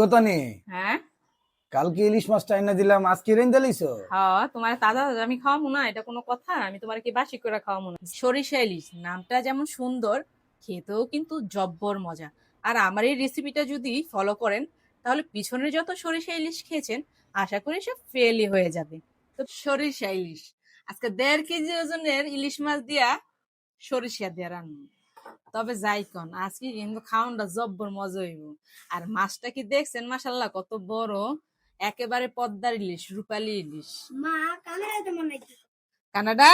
গতনি হ্যাঁ। কালকে ইলিশ মাছটা এনে দিলাম আজকে রেঞ্জে লইছো হ্যাঁ তোমার তাজা তাজা আমি খাওয়াবো না এটা কোনো কথা আমি তোমার কি বাসি করে খাওয়াবো না। সরিষা ইলিশ নামটা যেমন সুন্দর খেতেও কিন্তু জব্বর মজা। আর আমার এই রেসিপিটা যদি ফলো করেন তাহলে পিছনে যত সরিষা ইলিশ খেয়েছেন আশা করি সব ফেলই হয়ে যাবে। তো সরিষা ইলিশ আজকে দেড় কেজি ওজনের ইলিশ মাছ দিয়া সরিষা দিয়ে রান্না। তবে যাই কন আজকে কিন্তু খাওয়ানটা জব্বর মজা হইব। আর মাছটা কি দেখছেন? মাসাল্লাহ কত বড়। একেবারে পদ্মার ইলিশ রূপালী ইলিশ। মা কানাডা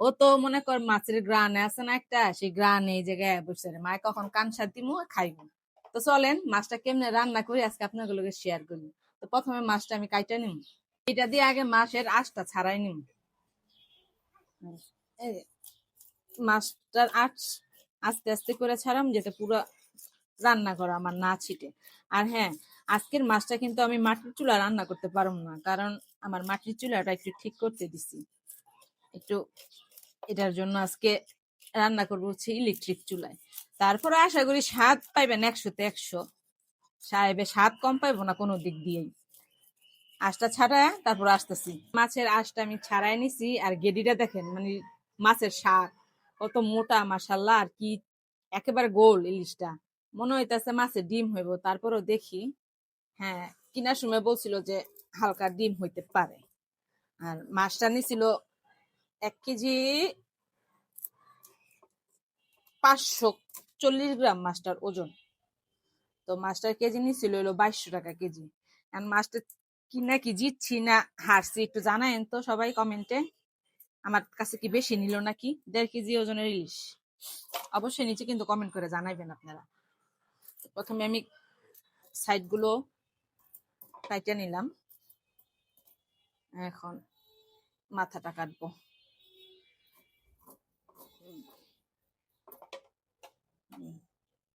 ও তো মনে কর মাছের গ্রানে আছে না একটা সেই গ্রানে এই জায়গায় বসে। মায় কখন কান সার দিমু খাইবো তো চলেন মাছটা কেমনে রান্না করি আজকে আপনাদের লগে শেয়ার করি। তো প্রথমে মাছটা আমি কাইটা নিম। এটা দিয়ে আগে মাছের আঁশটা ছাড়াই নিম। মাছটার আঁশ আস্তে আস্তে করে ছাড়াম যাতে পুরো রান্না করা আমার না ছিটে। আর হ্যাঁ আজকের মাছটা কিন্তু আমি মাটির চুলা রান্না করতে পারব না, কারণ আমার মাটির চুলাটা একটু ঠিক করতে দিছি। একটু এটার জন্য আজকে রান্না করব হচ্ছে ইলেকট্রিক চুলায়। তারপরে আশা করি স্বাদ পাইবেন একশোতে একশো। সাহেবে স্বাদ কম পাইবো না কোনো দিক দিয়েই। আঁশটা ছাড়ায়, তারপর আসতেছি। মাছের আঁশটা আমি ছাড়াই নিছি, আর গেডিটা দেখেন মানে মাছের শাক। কত মোটা মাসাল্লাহ আর কি একেবারে গোল ইলিশটা। মনে হইতেছে মাছের ডিম হইব, তারপরেও দেখি হ্যাঁ কিনার সময় বলছিল যে হালকা ডিম হইতে পারে। আর মাছটা নিছিল এক কেজি পাঁচশো চল্লিশ গ্রাম মাছটার ওজন। তো মাছটার কেজি নিছিল হলো বাইশশো টাকা কেজি। আর মাছটা কি না কি জিতছি না হারছি একটু জানায়েন তো সবাই কমেন্টে। আমার কাছে কি বেশি নিল নাকি? দেড় কেজি ওজনের ইলিশ। অবশ্যই নিচে কিন্তু কমেন্ট করে জানাইবেন আপনারা। প্রথমে আমি সাইডগুলো কাইটে নিলাম। এখন মাথাটা কাটবো।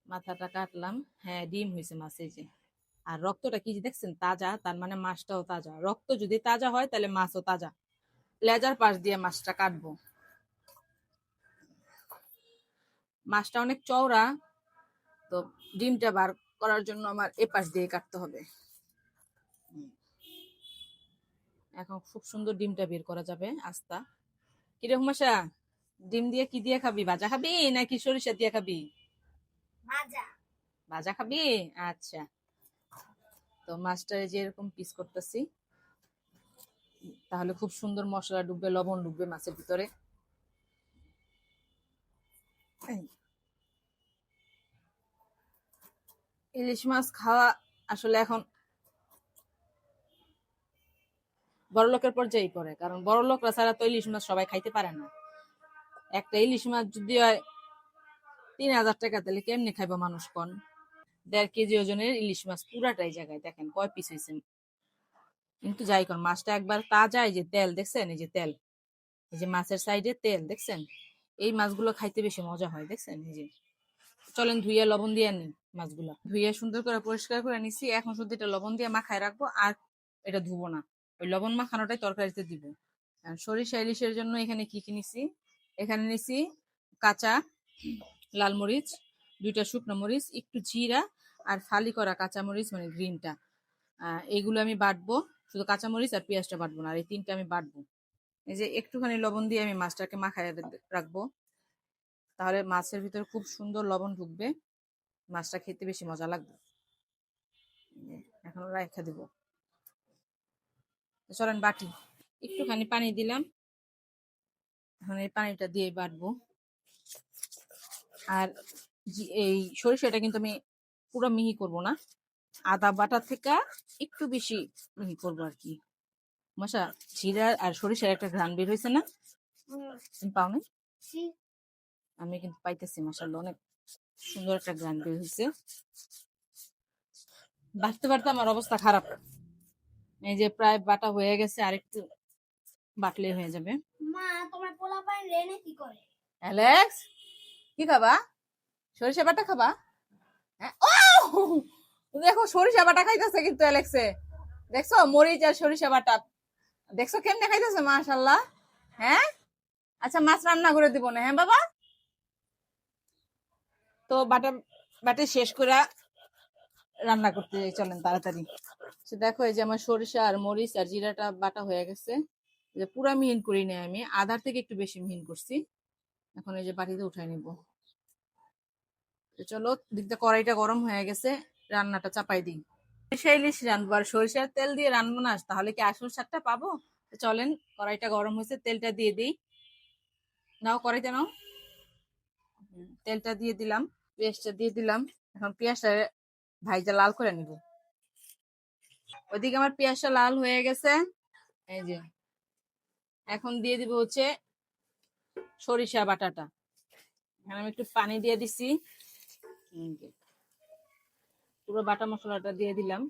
মাথাটা কাটলাম। হ্যাঁ ডিম হয়েছে মাছ, এই যে। আর রক্তটা কি দেখছেন, তাজা, তার মানে মাছটাও তাজা। রক্ত যদি তাজা হয়, তাহলে মাছও তাজা। লেজার পাশ দিয়ে মাছটা কাটবো। মাছটা অনেক চওড়া তো ডিমটা বার করার জন্য আমার এ পাশ দিয়ে কাটতে হবে। এখন খুব সুন্দর ডিমটা বের করা যাবে আস্তা। কিরে হুমাশা ডিম দিয়ে কি দিয়ে খাবি? ভাজা খাবি নাকি সরিষা দিয়ে খাবি? ভাজা। ভাজা খাবি? আচ্ছা। তো মাছটা এই যে এরকম পিস করতেছি। তাহলে খুব সুন্দর মশলা ডুববে, লবণ ডুববে মাছের ভিতরে। ইলিশ মাছ খাওয়া আসলে এখন বড় লোকের পর্যায়ে পড়ে, কারণ বড় লোকরা ছাড়া তো ইলিশ মাছ সবাই খাইতে পারে না। একটা ইলিশ মাছ যদি হয় তিন হাজার টাকা, তাহলে কেমনে খাইবো মানুষ কন? দেড় কেজি ওজনের ইলিশ মাছ পুরাটাই জায়গায়, দেখেন কয় পিস হয়েছে কিন্তু যাই কর, মাছটা একবার তাজা, এই যে তেল, দেখছেন? এই যে তেল, এই যে মাছের সাইডে তেল, দেখছেন? এই মাছগুলো খাইতে বেশি মজা হয়, দেখছেন? এই যে, চলেন ধুইয়া লবণ দিয়ে নি মাছগুলো। ধুইয়া সুন্দর করে পরিষ্কার করে নিছি, এখন শুধু এটা লবণ দিয়ে মাখায় রাখব, আর এটা ধুবো না। ওই লবণ মাখানোটাই তরকারিতে দিব। সরিষা ইলিশের জন্য এখানে কি কি নিছি? এখানে নিছি কাঁচা লাল মরিচ, দুইটা শুকনো মরিচ, একটু জিরা, আর ফালি করা কাঁচা মরিচ মানে গ্রিনটা এইগুলো আমি বাটবো। শুধু কাঁচামরিচ আর পেঁয়াজটা বাটবো না, আর এই তিনটা আমি বাটবো। এই যে একটুখানি লবণ দিয়ে আমি মাছটাকে মাখায় রাখব। তাহলে মাছের ভিতরে খুব সুন্দর লবণ ঢুকবে, মাছটা খেতে বেশি মজা লাগবে। এখন রাখা দিব। চলেন বাটি, একটুখানি পানি দিলাম। এখন এই পানিটা দিয়ে বাটবো। আর এই সরিষাটা কিন্তু আমি পুরো মিহি করব না। আদা বাটা থেকে একটু বেশি মিহি করব আর কি মশা জিরা আর সরিষার একটা ঘ্রাণ বের হয়েছে না? পাওনি আমি কিন্তু পাইতেছি মশাল্লা অনেক সুন্দর একটা ঘ্রাণ বের হয়েছে বাড়তে বাটতে আমার অবস্থা খারাপ। এই যে প্রায় বাটা হয়ে গেছে আর একটু বাটলে হয়ে যাবে। মা তোমার পোলা পাইন রেনে কি করে? অ্যালেক্স কি খাবা? সরিষা বাটা খাবা? হ্যাঁ ও দেখো সরিষা বাটা খাইতেছে কিন্তু অ্যালেক্সে। দেখছ? মরিচ আর সরিষা বাটা। দেখছ কেমনে খাইতেছে? মাশাল্লাহ হ্যাঁ? আচ্ছা মাছ রান্না করে দিব না হ্যাঁ বাবা? তো বাটা, বাটে শেষ করে রান্না করতে যাই, চলেন তাড়াতাড়ি। দেখো, এই যে আমার সরিষা আর মরিচ আর জিরাটা বাটা হয়ে গেছে। যে পুরা মিহিন করি নাই আমি, আধার থেকে একটু বেশি মিহিন করছি। এখন এই যে বাটিতে উঠাই নিব। চলো, দিকটা কড়াইটা গরম হয়ে গেছে। রান্নাটা চাপাই দিই। সরিষা ইলিশ রান্নবো আর সরিষার তেল দিয়ে রান্নবো না, তাহলে কি আসল স্বাদটা পাবো? চলেন, কড়াইটা গরম হয়েছে, তেলটা দিয়ে দিই। নাও কড়াইতে নাও। তেলটা দিয়ে দিলাম, পেঁয়াজটা দিয়ে দিলাম। এখন পেঁয়াজটা ভাইজা লাল করে নিব। ওইদিকে আমার পেঁয়াজটা লাল হয়ে গেছে। এই যে, এখন দিয়ে দিব হচ্ছে সরিষা বাটাটা। এখানে আমি একটু পানি দিয়ে দিছি। পুরো বাটা মশলাটা দিয়ে দিলাম।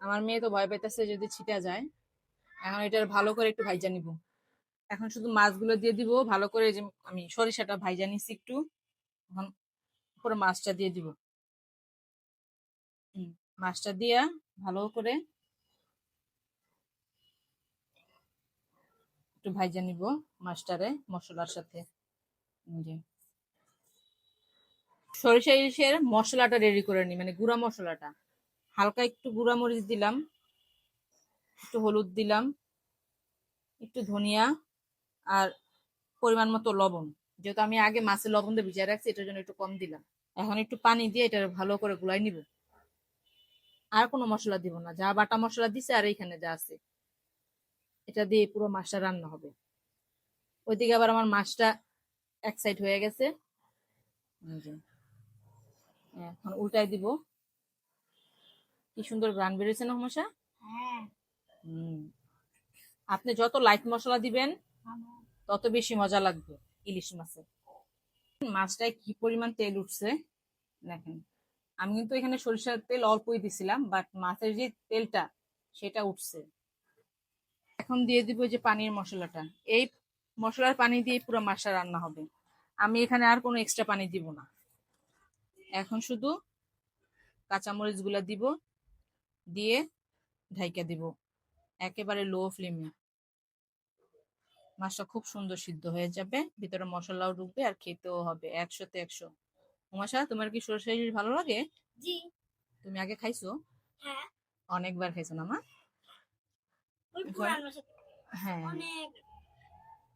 আমার মেয়ে তো ভয় পাইতেছে যদি ছিটা যায়। এখন এটা ভালো করে একটু ভাইজা নিব। এখন শুধু মাছগুলো দিয়ে দিব, ভালো করে যে আমি সরিষাটা ভাইজা নিছি একটু। এখন পুরো মাছটা দিয়ে দিব। মাছটা দিয়া ভালো করে একটু ভাইজা নিব মাছটারে মশলার সাথে। সরিষা ইলিশের মশলাটা রেডি করে নি মানে গুঁড়া মশলাটা। হালকা একটু গুঁড়া মরিচ দিলাম, একটু হলুদ দিলাম, একটু ধনিয়া আর পরিমাণ মতো লবণ। যেহেতু আমি আগে মাছে লবণ দিয়ে ভিজিয়ে রাখছি, এটার জন্য একটু কম দিলাম। এখন একটু পানি দিয়ে এটা ভালো করে গুলাই নিব। আর কোনো মশলা দিব না, যা বাটা মশলা দিছে আর এইখানে যা আছে। এটা দিয়ে পুরো মাছটা রান্না হবে। ওইদিকে আবার আমার মাছটা এক সাইড হয়ে গেছে। এখন উল্টাই দিব। কি সুন্দর গ্রান বেরোচ্ছে না হ্যাঁ। আপনি যত লাইট মশলা দিবেন তত বেশি মজা লাগবে ইলিশ মাছে। মাছটায় কি পরিমাণ তেল উঠছে দেখেন। আমি কিন্তু এখানে সরিষার তেল অল্পই দিছিলাম বাট মাছের যে তেলটা সেটা উঠছে। এখন দিয়ে দিব যে পানির মশলাটা। এই মশলার পানি দিয়ে পুরো মাছটা রান্না হবে। আমি এখানে আর কোনো এক্সট্রা পানি দিব না। এখন শুধু কাঁচামরিচগুলা দিব দিয়ে ঢাইকা দিব। একেবারে লো ফ্লেমে মাছটা খুব সুন্দর সিদ্ধ হয়ে যাবে ভিতরে মশলাও ঢুকবে আর খেতেও হবে একশোতে একশো। উমাশা তোমার কি সরষে ইলিশ ভালো লাগে? জি। তুমি আগে খাইছো? হ্যাঁ। অনেকবার খাইছো না মা? হ্যাঁ।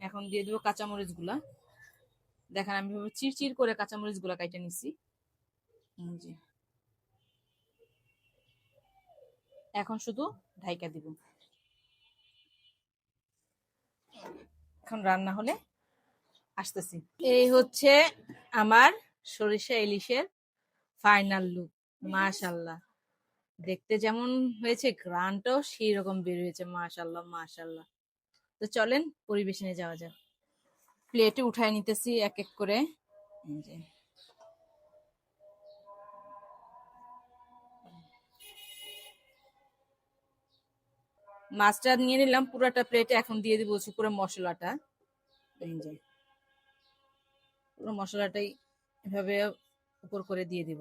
এখন দিয়ে দেবো কাঁচামরিচগুলা দেখেন আমি চিরচির করে কাঁচামরিচগুলা কাইটে নিছি। এখন শুধু ঢাইকা দিব। এখন রান্না হলে আসতেছি। এই হচ্ছে আমার সরিষা ইলিশের ফাইনাল লুক মাশাল্লাহ দেখতে যেমন হয়েছে গ্রানটাও সেই রকম বের হয়েছে মাশাল্লাহ মাশাল্লাহ তো চলেন পরিবেশনে যাওয়া যাক। প্লেটে উঠায় নিতেছি এক এক করে। মাছটা নিয়ে নিলাম, পুরোটা প্লেটে এখন দিয়ে দিব পুরো মশলাটা। পুরো মশলাটাই এভাবে উপর করে দিয়ে দিব।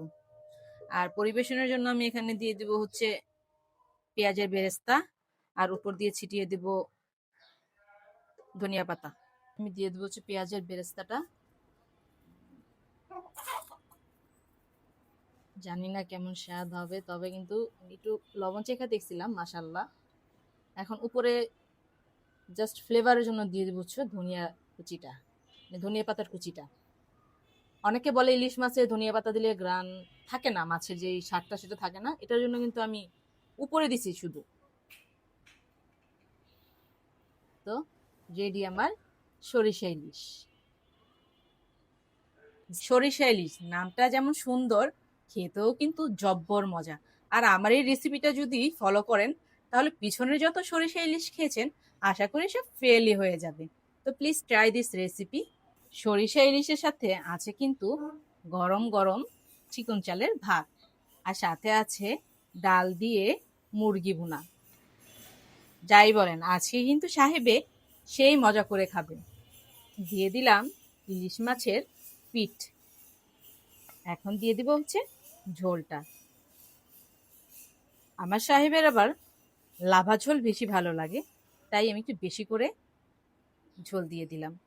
আর পরিবেশনের জন্য আমি এখানে দিয়ে দিব হচ্ছে পেঁয়াজের বেরেস্তা, আর উপর দিয়ে ছিটিয়ে দিব ধনিয়া পাতা। আমি দিয়ে দেবো হচ্ছে পেঁয়াজের বেরেস্তাটা। জানি না কেমন স্বাদ হবে, তবে কিন্তু একটু লবণ চেখা দেখছিলাম মাসাল্লাহ এখন উপরে জাস্ট ফ্লেভারের জন্য দিয়ে দেবো হচ্ছে ধনিয়া কুচিটা মানে ধনিয়া পাতার কুচিটা। অনেকে বলে ইলিশ মাছে ধনিয়া পাতা দিলে গ্রান থাকে না, মাছের যে স্বাদটা সেটা থাকে না, এটার জন্য কিন্তু আমি উপরে দিছি শুধু। তো রেডি আমার সরিষা ইলিশ। সরিষা ইলিশ, নামটা যেমন সুন্দর, খেতেও কিন্তু জব্বর মজা। আর আমার এই রেসিপিটা যদি ফলো করেন তাহলে পিছনে যত সরিষা ইলিশ খেয়েছেন, আশা করি সব ফেলই হয়ে যাবে। তো প্লিজ ট্রাই দিস রেসিপি সরিষা ইলিশের সাথে আছে কিন্তু গরম গরম চিকন চালের ভাত। আর সাথে আছে ডাল দিয়ে মুরগি ভুনা। যাই বলেন আজকে কিন্তু সাহেবে সেই মজা করে খাবে। দিয়ে দিলাম ইলিশ মাছের পিঠ। এখন দিয়ে দিব হচ্ছে ঝোলটা। আমার সাহেবের আবার লাভা ঝোল বেশি ভালো লাগে তাই আমি একটু বেশি করে ঝোল দিয়ে দিলাম।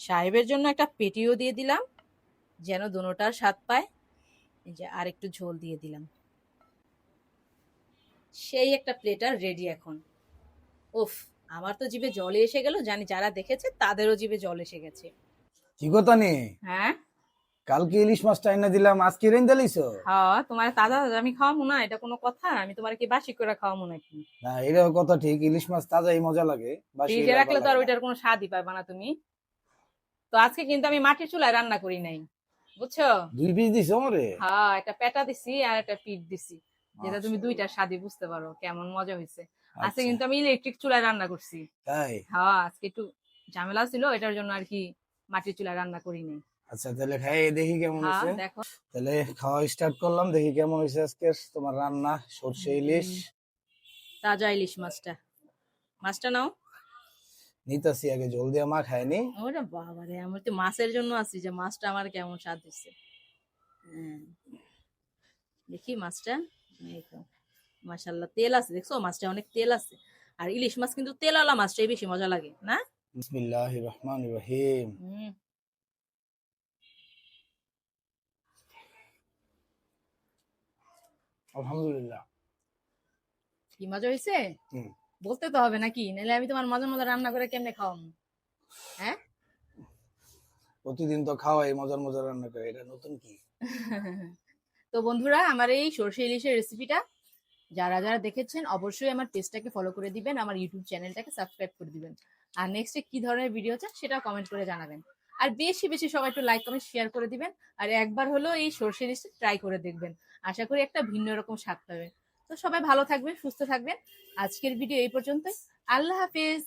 সাহেবের জন্য একটা পেটিও দিয়ে দিলাম যেন দুটোটার স্বাদ পায়। এই যে আর একটু ঝোল দিয়ে দিলাম। সেই একটা প্লেটার রেডি এখন। উফ আমার তো জিভে জলে এসে গেল জানি যারা দেখেছে তাদেরও জিভে জল এসে গেছে। কি কথা নে হ্যাঁ? কালকে ইলিশ মাছটা এনে দিলাম আজকে রেঞ্জা লইছো হ্যাঁ তোমার তাজা তাজা আমি খাওয়াবো না এটা কোনো কথা আমি তোমার কি বাসি করে খাওয়াবো নাকি? না এটাও কথা ঠিক ইলিশ মাছ তাজাই মজা লাগে বাসি ফ্রিজে রাখলে তো আর ওইটার কোনো স্বাদই পাবে না তুমি। তো আজকে কিন্তু আমি মাটির চুলায় রান্না করি নাই বুঝছ? দুই পিস দিছো আমারে? হ্যাঁ একটা পেটা দিছি আর একটা পিঠ দিছি যেটা তুমি দুইটা স্বাদই বুঝতে পারো কেমন মজা হয়েছে। আজকে আচ্ছা, কিন্তু আমি ইলেকট্রিক চুলায় রান্না করছি। তাই? হ্যাঁ আজকে একটু ঝামেলা ছিল এটার জন্য আর কি মাটির চুলায় রান্না করি নাই। আচ্ছা তাহলে খাই দেখি কেমন হ্যাঁ হয়েছে। তাহলে খাওয়া স্টার্ট করলাম দেখি কেমন হয়েছে আজকে তোমার রান্না সর্ষে ইলিশ। তাজা ইলিশ মাছটা। মাছটা নাও। নিতাছি আগে জল দিয়ে মা খায়নি। ওরে বাবা রে আমার তো মাছের জন্য আছি যে মাছটা আমার কেমন স্বাদ হ্যাঁ। দেখি মাছটা। মাশাল্লাহ তেল আছে দেখছ? মাছটা অনেক তেল আছে। আর ইলিশ মাছ কিন্তু তেলওয়ালা মাছটাই বেশি মজা লাগে না? বিসমিল্লাহ রহমান রহিম। আলহামদুলিল্লাহ। কি মজা হয়েছে বলতে তো হবে নাকি? নাহলে আমি তোমার মজা মজা রান্না করে কেমনে খাওয়াবো হ্যাঁ? প্রতিদিন তো খাওয়াই মজার মজার রান্না করে। এটা নতুন কি? তো বন্ধুরা আমার এই সর্ষে ইলিশের রেসিপিটা যারা যারা দেখেছেন অবশ্যই আমার পেজটাকে ফলো করে দিবেন আমার ইউটিউব চ্যানেলটাকে সাবস্ক্রাইব করে দিবেন। আর নেক্সটে কি ধরনের ভিডিও চান সেটা কমেন্ট করে জানাবেন। আর বেশি বেশি সবাই একটু লাইক কমেন্ট শেয়ার করে দিবেন। আর একবার হলেও এই সর্ষে ইলিশটা ট্রাই করে দেখবেন। আশা করি একটা ভিন্ন রকম স্বাদ পাবেন তো সবাই ভালো থাকবেন, সুস্থ থাকবেন। আজকের ভিডিও এই পর্যন্তই। আল্লাহ হাফিজ।